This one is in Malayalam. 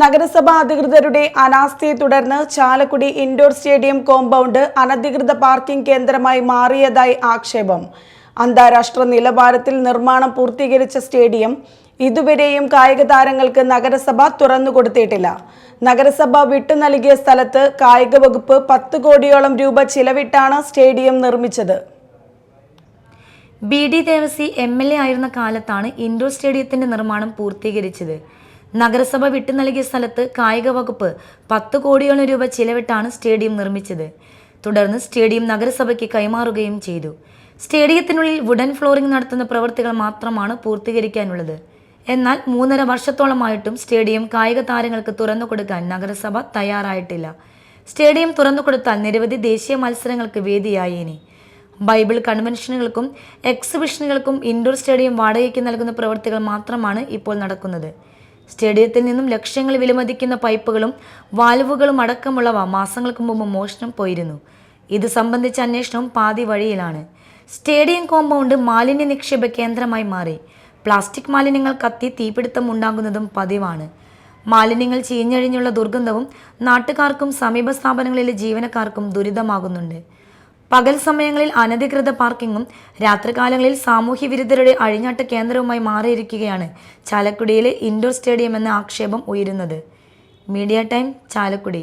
നഗരസഭാ അധികൃതരുടെ അനാസ്ഥയെ തുടർന്ന് ചാലക്കുടി ഇൻഡോർ സ്റ്റേഡിയം കോമ്പൗണ്ട് അനധികൃത പാർക്കിംഗ് കേന്ദ്രമായി മാറിയതായി ആക്ഷേപം. അന്താരാഷ്ട്ര നിലവാരത്തിൽ നിർമ്മാണം പൂർത്തീകരിച്ച സ്റ്റേഡിയം ഇതുവരെയും കായിക താരങ്ങൾക്ക് നഗരസഭ തുറന്നുകൊടുത്തിട്ടില്ല നഗരസഭ വിട്ടു നൽകിയ സ്ഥലത്ത് കായിക വകുപ്പ് പത്ത് കോടിയോളം രൂപ ചിലവിട്ടാണ് സ്റ്റേഡിയം നിർമ്മിച്ചത്. B D Devassy M L A ആയിരുന്ന കാലത്താണ് ഇൻഡോർ സ്റ്റേഡിയത്തിന്റെ നിർമ്മാണം പൂർത്തീകരിച്ചത്. നഗരസഭ വിട്ടു നൽകിയ സ്ഥലത്ത് കായിക വകുപ്പ് പത്ത് കോടിയോളം രൂപ ചിലവിട്ടാണ് സ്റ്റേഡിയം നിർമ്മിച്ചത്. തുടർന്ന് സ്റ്റേഡിയം നഗരസഭയ്ക്ക് കൈമാറുകയും ചെയ്തു. സ്റ്റേഡിയത്തിനുള്ളിൽ വുഡൻ ഫ്ലോറിംഗ് നടത്തുന്ന പ്രവൃത്തികൾ മാത്രമാണ് പൂർത്തീകരിക്കാനുള്ളത്. എന്നാൽ മൂന്നര വർഷത്തോളമായിട്ടും സ്റ്റേഡിയം കായിക താരങ്ങൾക്ക് തുറന്നു കൊടുക്കാൻ നഗരസഭ തയ്യാറായിട്ടില്ല. സ്റ്റേഡിയം തുറന്നു കൊടുത്താൽ നിരവധി ദേശീയ മത്സരങ്ങൾക്ക് വേദിയായേനെ ബൈബിൾ കൺവെൻഷനുകൾക്കും എക്സിബിഷനുകൾക്കും ഇൻഡോർ സ്റ്റേഡിയം വാടകയ്ക്ക് നൽകുന്ന പ്രവൃത്തികൾ മാത്രമാണ് ഇപ്പോൾ നടക്കുന്നത്. സ്റ്റേഡിയത്തിൽ നിന്നും ലക്ഷങ്ങൾ വിലമതിക്കുന്ന പൈപ്പുകളും വാൽവുകളും അടക്കമുള്ളവ മാസങ്ങൾക്ക് മുമ്പ് മോഷണം പോയിരുന്നു. ഇത് സംബന്ധിച്ച അന്വേഷണം പാതി വഴിയിലാണ്. സ്റ്റേഡിയം കോമ്പൗണ്ട് മാലിന്യ നിക്ഷേപ കേന്ദ്രമായി മാറി. പ്ലാസ്റ്റിക് മാലിന്യങ്ങൾ കത്തി തീപിടുത്തം ഉണ്ടാകുന്നതും പതിവാണ്. മാലിന്യങ്ങൾ ചീഞ്ഞഴിഞ്ഞുള്ള ദുർഗന്ധവും നാട്ടുകാർക്കും സമീപ സ്ഥാപനങ്ങളിലെ ജീവനക്കാർക്കും ദുരിതമാകുന്നുണ്ട്. പകൽ സമയങ്ങളിൽ അനധികൃത പാർക്കിങ്ങും രാത്രികാലങ്ങളിൽ സാമൂഹ്യ വിരുദ്ധരുടെ അഴിഞ്ഞാട്ട കേന്ദ്രവുമായി മാറിയിരിക്കുകയാണ് ചാലക്കുടിയിലെ ഇൻഡോർ സ്റ്റേഡിയം എന്ന ആക്ഷേപം ഉയരുന്നത്. Media time Chalakudy.